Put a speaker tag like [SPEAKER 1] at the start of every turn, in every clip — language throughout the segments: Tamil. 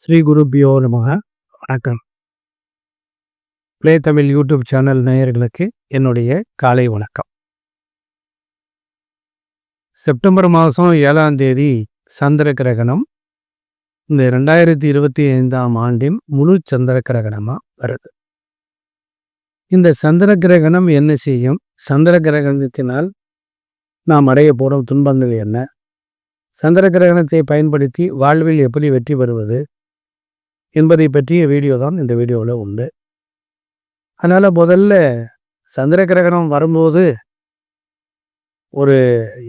[SPEAKER 1] ஸ்ரீ குருபியோ நமக. வணக்கம். ப்ளே தமிழ் யூடியூப் சேனல் நேயர்களுக்கு என்னுடைய காலை வணக்கம். செப்டம்பர் மாதம் ஏழாம் தேதி சந்திர கிரகணம். இந்த ரெண்டாயிரத்தி இருபத்தி ஐந்தாம் ஆண்டின் முழு சந்திர கிரகணமாக வருது. இந்த சந்திர கிரகணம் என்ன செய்யும்? சந்திர கிரகணத்தினால் நாம் அடைய போடும் துன்பங்கள் என்ன? சந்திர கிரகணத்தை பயன்படுத்தி வாழ்வில் எப்படி வெற்றி பெறுவது? என்பதை பற்றிய வீடியோ தான் இந்த வீடியோவில் உண்டு. அதனால் முதல்ல சந்திர கிரகணம் வரும்போது ஒரு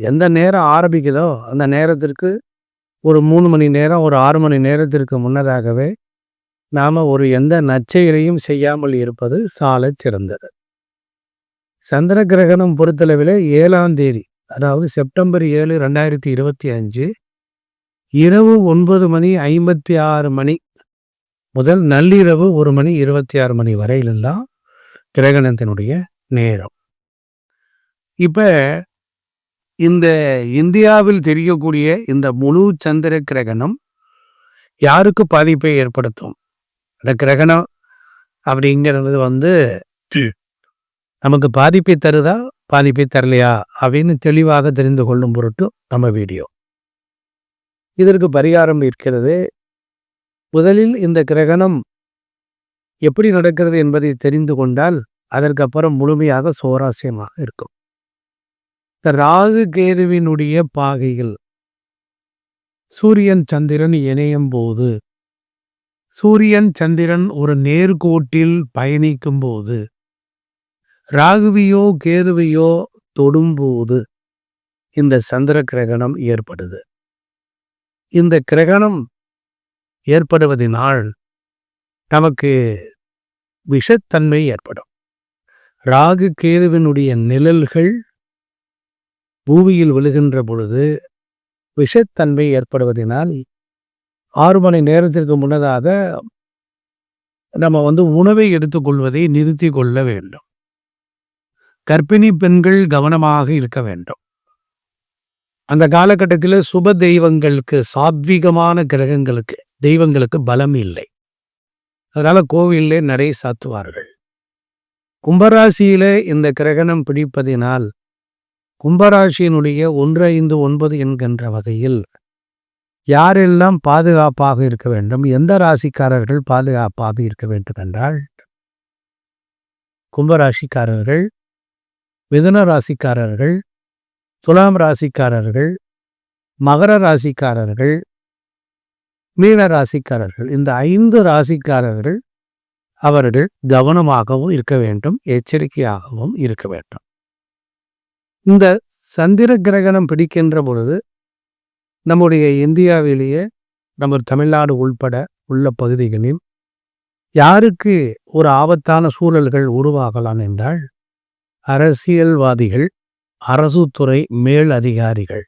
[SPEAKER 1] எந்த நேரம் ஆரம்பிக்குதோ அந்த நேரத்திற்கு ஒரு மூணு மணி நேரம் ஒரு ஆறு மணி நேரத்திற்கு முன்னதாகவே நாம் ஒரு எந்த நச்சைகளையும் செய்யாமல் இருப்பது சால சிறந்தது. சந்திர கிரகணம் பொறுத்தளவில் ஏழாம் தேதி அதாவது செப்டம்பர் ஏழு ரெண்டாயிரத்தி இருபத்தி அஞ்சு இரவு ஒன்பது மணி ஐம்பத்தி ஆறு மணி முதல் நள்ளிரவு ஒரு மணி இருபத்தி ஆறு மணி வரையிலும் தான் கிரகணத்தினுடைய நேரம். இப்போ இந்த இந்தியாவில் தெரியக்கூடிய இந்த முழு சந்திர கிரகணம் யாருக்கு பாதிப்பை ஏற்படுத்தும்? இந்த கிரகணம் அப்படிங்கிறது வந்து நமக்கு பாதிப்பை தருதா? பாதிப்பை தரலையா? அப்படின்னு தெளிவாக தெரிந்து கொள்ளும் பொருட்டு நம்ம வீடியோ. இதற்கு பரிகாரம் இருக்கிறது. முதலில் இந்த கிரகணம் எப்படி நடக்கிறது என்பதை தெரிந்து கொண்டால் அதற்கப்புறம் முழுமையாக சுவாரஸ்யமாக இருக்கும். இந்த ராகு கேதுவினுடைய பாகையில் சூரியன் சந்திரன் இணையும் போது சூரியன் சந்திரன் ஒரு நேர்கோட்டில் பயணிக்கும் போது ராகுவியோ கேதுவையோ தொடும்போது இந்த சந்திர கிரகணம் ஏற்படுது. இந்த கிரகணம் ஏற்படுவதனால் நமக்கு விஷத்தன்மை ஏற்படும். ராகு கேதுவினுடைய நிழல்கள் பூமியில் விழுகின்ற பொழுது விஷத்தன்மை ஏற்படுவதனால் ஆறு மணி நேரத்திற்கு முன்னதாக நம்ம வந்து உணவை எடுத்துக்கொள்வதை நிறுத்தி கொள்ள வேண்டும். கர்ப்பிணி பெண்கள் கவனமாக இருக்க வேண்டும். அந்த காலகட்டத்தில் சுப தெய்வங்களுக்கு சாத்வீகமான கிரகங்களுக்கு தெய்வங்களுக்கு பலம் இல்லை. அதனால் கோவிலே நடை சாத்துவார்கள். கும்பராசியில இந்த கிரகணம் பிடிப்பதினால் கும்பராசியினுடைய ஒன்று ஐந்து ஒன்பது என்கின்ற வகையில் யாரெல்லாம் பாதுகாப்பாக இருக்க வேண்டும் எந்த ராசிக்காரர்கள் பாதுகாப்பாக இருக்க வேண்டும் என்றால் கும்பராசிக்காரர்கள் மிதன ராசிக்காரர்கள் துலாம் ராசிக்காரர்கள் மகர ராசிக்காரர்கள் மீன ராசிக்காரர்கள் இந்த ஐந்து ராசிக்காரர்கள் அவர்கள் கவனமாகவும் இருக்க வேண்டும் எச்சரிக்கையாகவும் இருக்க வேண்டும். இந்த சந்திர கிரகணம் பிடிக்கின்ற பொழுது நம்முடைய இந்தியாவிலேயே நம்ம தமிழ்நாடு உள்பட உள்ள பகுதிகளில் யாருக்கு ஒரு ஆபத்தான சூழல்கள் உருவாகலாம் என்றால் அரசியல்வாதிகள் அரசு துறை மேல் அதிகாரிகள்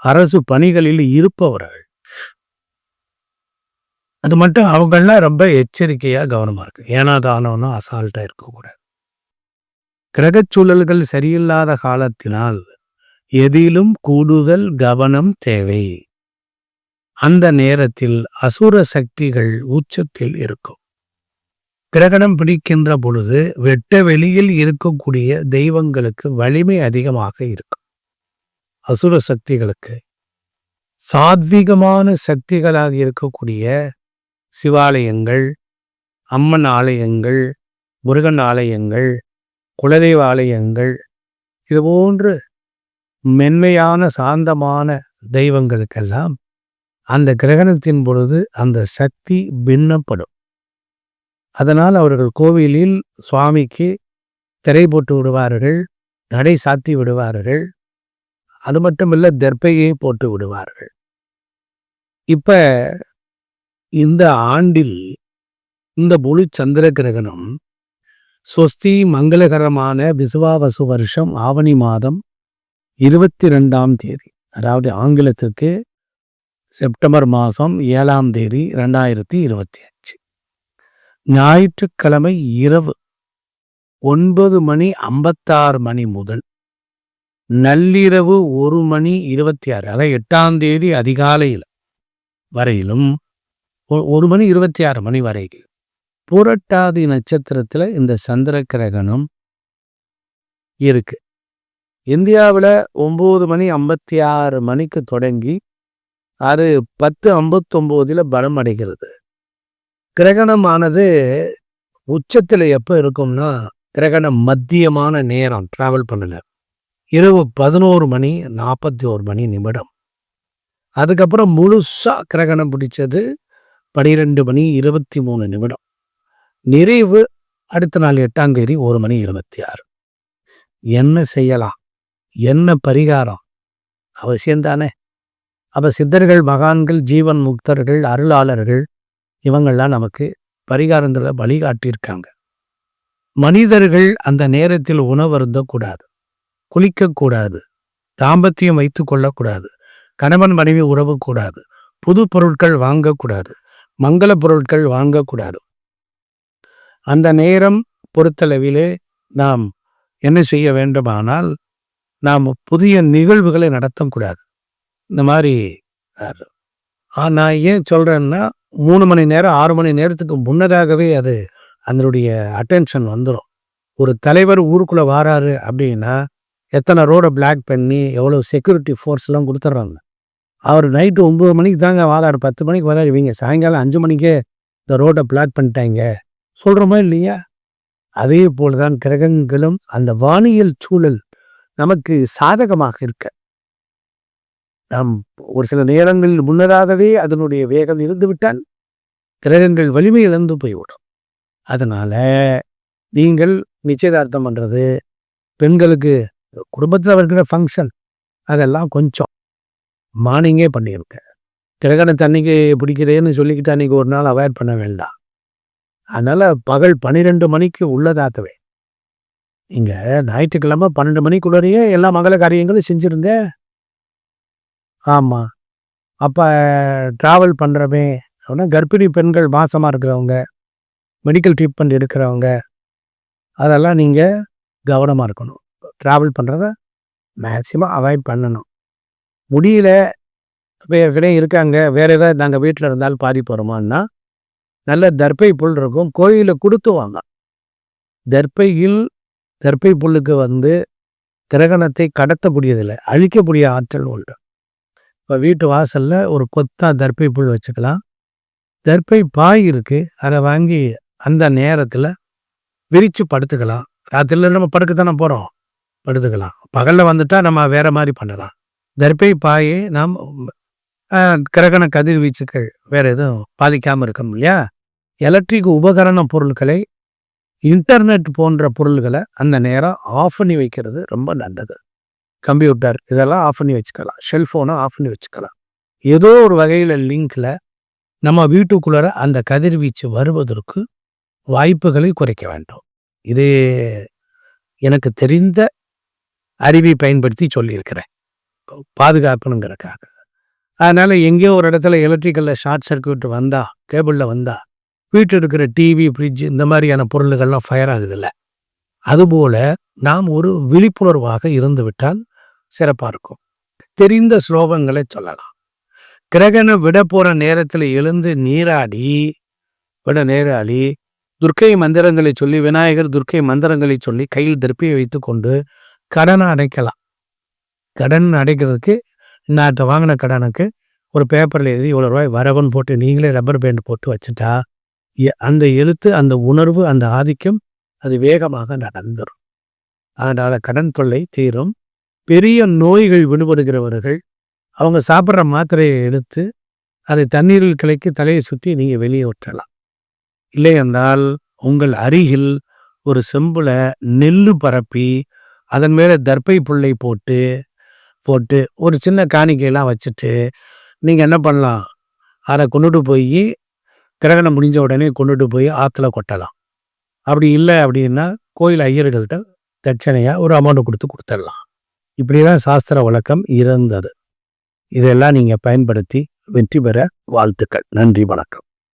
[SPEAKER 1] அரசு பணிகளில் இருப்பவர்கள் அது மட்டும் அவங்கெல்லாம் ரொம்ப எச்சரிக்கையா கவனமா இருக்கு. ஏனா தானோன்னு அசால்ட்டா இருக்கக்கூடாது கிரகச்சூழல்கள் சரியில்லாத காலத்தினால் எதிலும் கூடுதல் கவனம் தேவை. அந்த நேரத்தில் அசுர சக்திகள் உச்சத்தில் இருக்கும். கிரகணம் பிடிக்கின்ற பொழுது வெட்ட வெளியில் இருக்கக்கூடிய தெய்வங்களுக்கு வலிமை அதிகமாக இருக்கும். அசுர சக்திகளுக்கு. சாத்விகமான சக்திகளாக இருக்கக்கூடிய சிவாலயங்கள் அம்மன் ஆலயங்கள் முருகன் ஆலயங்கள் குலதெய்வ ஆலயங்கள் இது போன்று மென்மையான சாந்தமான தெய்வங்களுக்கெல்லாம் அந்த கிரகணத்தின் பொழுது அந்த சக்தி பின்னப்படும். அதனால் அவர்கள் கோவிலில் சுவாமிக்கு திரை போட்டு விடுவார்கள் நடை சாத்தி விடுவார்கள் அது மட்டும் இல்லை தெர்ப்பையே போட்டு விடுவார்கள். இப்போ இந்த ஆண்டில் இந்த முழு சந்திர கிரகணம் சொஸ்தி மங்களகரமான விசுவாவசு வருஷம் ஆவணி மாதம் இருபத்தி ரெண்டாம் தேதி. அதாவது ஆங்கிலத்திற்கு செப்டம்பர் மாதம் ஏழாம் தேதி ரெண்டாயிரத்தி இருபத்தி அஞ்சு. ஞாயிற்றுக்கிழமை இரவு ஒன்பது மணி ஐம்பத்தாறு மணி முதல் நள்ளிரவு ஒரு மணி இருபத்தி ஆறு அதாவது எட்டாம் தேதி அதிகாலையில் வரையிலும் ஒரு மணி இருபத்தி ஆறு மணி வரைக்கும் புரட்டாதி நட்சத்திரத்துல இந்த சந்திர கிரகணம் இருக்கு. இந்தியாவில் ஒம்பது மணி ஐம்பத்தி ஆறு மணிக்கு தொடங்கி அது பத்து ஐம்பத்தொம்போதில் பலம் அடைகிறது. கிரகணமானது உச்சத்தில் எப்போ இருக்கும்னா கிரகணம் மத்தியமான நேரம் டிராவல் பண்ணல இரவு பதினோரு மணி நாற்பத்தி ஒரு மணி நிமிடம். அதுக்கப்புறம் முழுசா கிரகணம் பிடிச்சது பனிரெண்டு மணி இருபத்தி மூணு நிமிடம். நிறைவு அடுத்த நாள் எட்டாம் தேதி ஒரு மணி இருபத்தி ஆறு. என்ன செய்யலாம்? என்ன பரிகாரம்? அவசியம்தானே. அப்போ சித்தர்கள் மகான்கள் ஜீவன் முக்தர்கள் அருளாளர்கள் இவங்கள்லாம் நமக்கு பரிகாரங்களை வழிகாட்டியிருக்காங்க. மனிதர்கள் அந்த நேரத்தில் உணவருந்தக்கூடாது குளிக்கக்கூடாது. தாம்பத்தியம் வைத்து கொள்ளக்கூடாது. கணவன் மனைவி உறவு கூடாது புது பொருட்கள் வாங்கக்கூடாது. மங்கள பொருட்கள் வாங்கக்கூடாது. அந்த நேரம் பொறுத்தளவிலே நாம் என்ன செய்ய வேண்டுமானால் நாம் புதிய நிகழ்வுகளை நடத்தக்கூடாது. இந்த மாதிரி ஆ, நான் ஏன் சொல்கிறேன்னா மூணு மணி நேரம் ஆறு மணி நேரத்துக்கு முன்னதாகவே அது அதனுடைய அட்டென்ஷன் வந்துடும் ஒரு தலைவர் ஊருக்குள்ளே வாராரு அப்படின்னா எத்தனை ரோடை பிளாக் பண்ணி எவ்வளோ செக்யூரிட்டி ஃபோர்ஸ்லாம் கொடுத்துட்றாங்க. அவர் நைட்டு ஒம்பது மணிக்கு தாங்க வாராரு. பத்து மணிக்கு வராரு இவங்க. சாயங்காலம் அஞ்சு மணிக்கே இந்த ரோடை பிளாக் பண்ணிட்டாங்க. சொல்கிறோமா இல்லையா? அதே போலதான் கிரகங்களும் அந்த வானியல் சூழல் நமக்கு சாதகமாக இருக்க. நாம் ஒரு சில நேரங்களில் முன்னதாகவே அதனுடைய வேகம் இருந்துவிட்டால் கிரகங்கள் வலிமை இழந்து போய்விடும். அதனால் நீங்கள் நிச்சயதார்த்தம் பண்ணுறது பெண்களுக்கு குடும்பத்தில் இருக்கிற ஃபங்க்ஷன் அதெல்லாம் கொஞ்சம். மார்னிங்கே பண்ணியிருக்கேன் கிரகணத்தை தண்ணிக்கு பிடிக்கிறேன்னு சொல்லிக்கிட்டு அன்றைக்கி ஒரு நாள் அவாய்ட் பண்ண வேண்டாம். அதனால் பகல் பன்னிரெண்டு மணிக்கு உள்ளதாக்கவே இங்கே ஞாயிற்றுக்கிழமை பன்னெண்டு மணிக்குள்ளேயே எல்லா மகள காரியங்களும் செஞ்சுருந்தேன் ஆமாம் அப்போ ட்ராவல் பண்ணுறமே அப்படின்னா கர்ப்பிணி பெண்கள் மாசமாக இருக்கிறவங்க மெடிக்கல் ட்ரீட்மெண்ட் எடுக்கிறவங்க அதெல்லாம் நீங்கள் கவனமாக இருக்கணும். ட்ராவல் பண்ணுறத மேக்சிமம் அவாய்ட் பண்ணணும். முடியல வேறு இருக்காங்க. வேறு ஏதாவது நாங்கள் வீட்டில் இருந்தாலும் பாதிப்பு போகிறோமான்னா நல்ல தர்ப்பை புல் இருக்கும். கோயிலில் கொடுத்து வாங்க. தர்ப்பையில் தர்ப்பை புல்லுக்கு வந்து கிரகணத்தை கடத்தக்கூடியதில்லை. அழிக்கக்கூடிய ஆற்றல் உண்டு. இப்போ வீட்டு வாசலில் ஒரு கொத்தா தர்ப்பை புல் வச்சுக்கலாம். தர்ப்பை பாய் இருக்குது அதை வாங்கி அந்த நேரத்தில் விரித்து படுத்துக்கலாம். ராத்திரியில் நம்ம படுக்கத்தானே போகிறோம் படுத்துக்கலாம். பகலில் வந்துட்டால் நம்ம வேறு மாதிரி பண்ணலாம். தர்பை பாயை நாம் கிரகண கதிர்வீச்சுக்கள் வேறு எதுவும் பாதிக்காமல் இருக்கணும் இல்லையா? எலக்ட்ரிக் உபகரண பொருட்களை இன்டர்நெட் போன்ற பொருள்களை அந்த நேரம் ஆஃப் பண்ணி வைக்கிறது ரொம்ப நல்லது. கம்ப்யூட்டர் இதெல்லாம் ஆஃப் பண்ணி வச்சுக்கலாம். செல்ஃபோனை ஆஃப் பண்ணி வச்சுக்கலாம். ஏதோ ஒரு வகையில் லிங்கில் நம்ம வீட்டுக்குள்ளார அந்த கதிர்வீச்சு வருவதற்கு வாய்ப்புகளை குறைக்க வேண்டும். இது எனக்கு தெரிந்த அறிவை பயன்படுத்தி சொல்லியிருக்கிறேன். பாதுகாக்கணுங்கிறக்காக. அதனால் எங்கேயோ ஒரு இடத்துல எலக்ட்ரிக்கலில் ஷார்ட் சர்க்யூட் வந்தால் கேபிளில் வந்தால் வீட்டில் இருக்கிற டிவி ஃப்ரிட்ஜ் இந்த மாதிரியான பொருள்கள்லாம் ஃபயர் ஆகுதில்ல. அதுபோல் நாம் ஒரு விழிப்புணர்வாக இருந்து விட்டால் சிறப்பாக இருக்கும். தெரிந்த ஸ்லோகங்களை சொல்லலாம். கிரகணம் விட போகிற நேரத்தில் எழுந்து நீராடி விட நேராடி துர்க்கை மந்திரங்களை சொல்லி விநாயகர் துர்க்கை மந்திரங்களை சொல்லி கையில் திருப்பியை வைத்துக்கொண்டு கடனை அடைக்கலாம். கடன் அடைக்கிறதுக்கு நாட்டை வாங்கின கடனுக்கு ஒரு பேப்பரில் எழுதி இவ்வளோ ரூபாய் வரவன் போட்டு நீங்களே ரப்பர் பேண்ட் போட்டு வச்சுட்டா எ- அந்த எழுத்து அந்த உணர்வு அந்த ஆதிக்கம் அது வேகமாக நடந்துடும் அதனால் கடன் தொல்லை தீரும். பெரிய நோய்கள் விடுபடுகிறவர்கள் அவங்க சாப்பிட்ற மாத்திரையை எடுத்து அதை தண்ணீரில் கிளைக்கு தலையை சுற்றி நீங்கள் வெளியே விட்டலாம் இல்லை என்றால் உங்கள் அருகில் ஒரு செம்பில் நெல் பரப்பி அதன் மேலே தர்ப்பை புல்லை போட்டு போட்டு ஒரு சின்ன காணிக்கையெல்லாம் வச்சுட்டு நீங்கள் என்ன பண்ணலாம்? அதை கொண்டுட்டு போய் கிரகணம் முடிஞ்ச உடனே கொண்டுட்டு போய் ஆற்றுல கொட்டலாம். அப்படி இல்லை அப்படின்னா கோயில் ஐயர்கள்ட்ட தட்சணையாக ஒரு அமௌண்ட் கொடுத்து கொடுத்துடலாம். இப்படிலாம் சாஸ்திர வழக்கம் இருந்தது. இதெல்லாம் நீங்கள் பயன்படுத்தி வெற்றி பெற வாழ்த்துக்கள். நன்றி வணக்கம்.